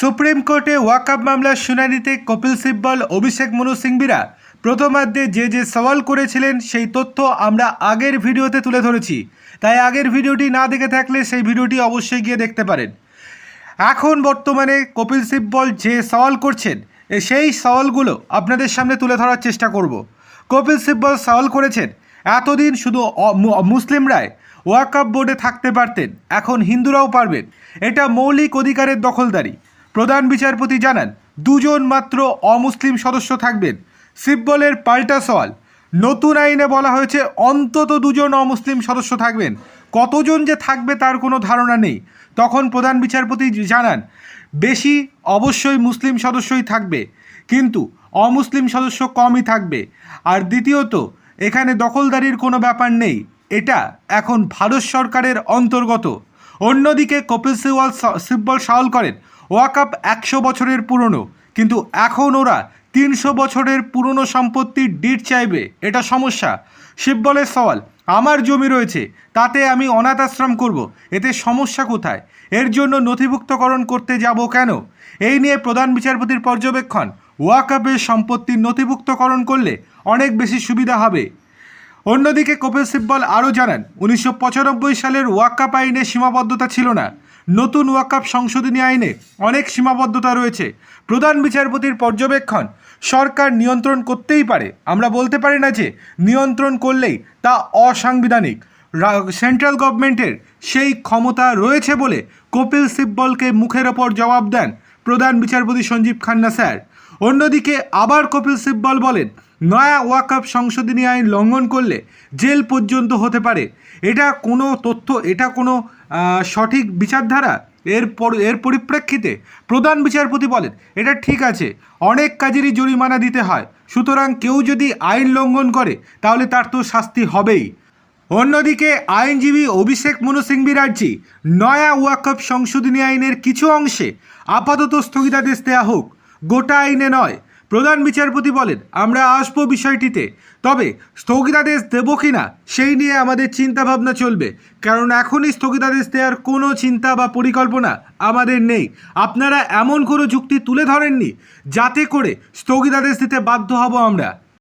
Supreme কোর্টে ওয়াকআপ মামলার শুনানিতে কপিল সিব্বল, অভিষেক মনু সিংবিরা প্রথমার্ধে যে যে সওয়াল করেছিলেন সেই তথ্য আমরা আগের ভিডিওতে তুলে ধরেছি। তাই আগের ভিডিওটি না দেখে থাকলে সেই ভিডিওটি অবশ্যই গিয়ে দেখতে পারেন। এখন বর্তমানে কপিল সিব্বল যে সওয়াল করছেন সেই সওয়ালগুলো আপনাদের সামনে তুলে ধরার চেষ্টা করব। কপিল সিব্বল সওয়াল করেছেন, এতদিন শুধু মুসলিমরাই ওয়াকআপ বোর্ডে থাকতে পারতেন, এখন হিন্দুরাও পারবেন। এটা মৌলিক অধিকারের দখলদারি। প্রধান বিচারপতি জানান, দুজন মাত্র অমুসলিম সদস্য থাকবেন। সিব্বলের পাল্টা সওয়াল, নতুন আইনে বলা হয়েছে অন্তত দুজন অমুসলিম সদস্য থাকবেন। কতজন যে থাকবে তার কোনো ধারণা নেই। তখন প্রধান বিচারপতি জানান, বেশি অবশ্যই মুসলিম সদস্যই থাকবে, কিন্তু অমুসলিম সদস্য কমই থাকবে। আর দ্বিতীয়ত, এখানে দখলদারির কোনো ব্যাপার নেই। এটা এখন ভারত সরকারের অন্তর্গত। অন্যদিকে কপিল সিওয়াল সিব্বল সওয়াল করেন, ওয়াকাপ একশো বছরের পুরনো, কিন্তু এখন ওরা তিনশো বছরের পুরনো সম্পত্তির ডিট চাইবে, এটা সমস্যা। শিববলের সওয়াল, আমার জমি রয়েছে, তাতে আমি অনাথ আশ্রম করব, এতে সমস্যা কোথায়? এর জন্য নথিভুক্তকরণ করতে যাব কেন? এই নিয়ে প্রধান বিচারপতির পর্যবেক্ষণ, ওয়াকাপের সম্পত্তির নথিভুক্তকরণ করলে অনেক বেশি সুবিধা হবে। অন্যদিকে কপিল সিব্বল আরও জানান, উনিশশো পঁচানব্বই সালের ওয়াকাপ আইনে সীমাবদ্ধতা ছিল না। নতুন ওয়াকাপ সংশোধনী আইনে অনেক সীমাবদ্ধতা রয়েছে। প্রধান বিচারপতির পর্যবেক্ষণ, সরকার নিয়ন্ত্রণ করতেই পারে। আমরা বলতে পারি না যে নিয়ন্ত্রণ করলেই তা অসাংবিধানিক। সেন্ট্রাল গভর্নমেন্টের সেই ক্ষমতা রয়েছে বলে কপিল সিব্বলকে মুখের ওপর জবাব দেন প্রধান বিচারপতি সঞ্জীব খান্না স্যার। অন্যদিকে আবার কপিল সিব্বল বলেন, নয়া ওয়াকআপ সংশোধনী আইন লঙ্ঘন করলে জেল পর্যন্ত হতে পারে। এটা কোনো তথ্য, এটা কোনো সঠিক বিচারধারা? এর পর, এর পরিপ্রেক্ষিতে প্রধান বিচারপতি বলেন, এটা ঠিক আছে, অনেক কাজেরই জরিমানা দিতে হয়। সুতরাং কেউ যদি আইন লঙ্ঘন করে, তাহলে তার তো শাস্তি হবেই। অন্যদিকে আইনজীবী অভিষেক মনু সিংভি রাজ্যি নয়া ওয়াকফ সংশোধনী আইনের কিছু অংশে আপাতত স্থগিতাদেশ দেওয়া হোক। গোটা আইনে নয়। প্রধান বিচারপতি বলেন, আমরা আসব বিষয়টিতে। তবে স্থগিতাদেশ দেব কি না সেই নিয়ে আমাদের চিন্তাভাবনা চলবে। কারণ এখনই স্থগিতাদেশ দেওয়ার কোনো চিন্তা বা পরিকল্পনা আমাদের নেই। আপনারা এমন কোনো যুক্তি তুলে ধরেননি যাতে করে স্থগিতাদেশ দিতে বাধ্য হব আমরা।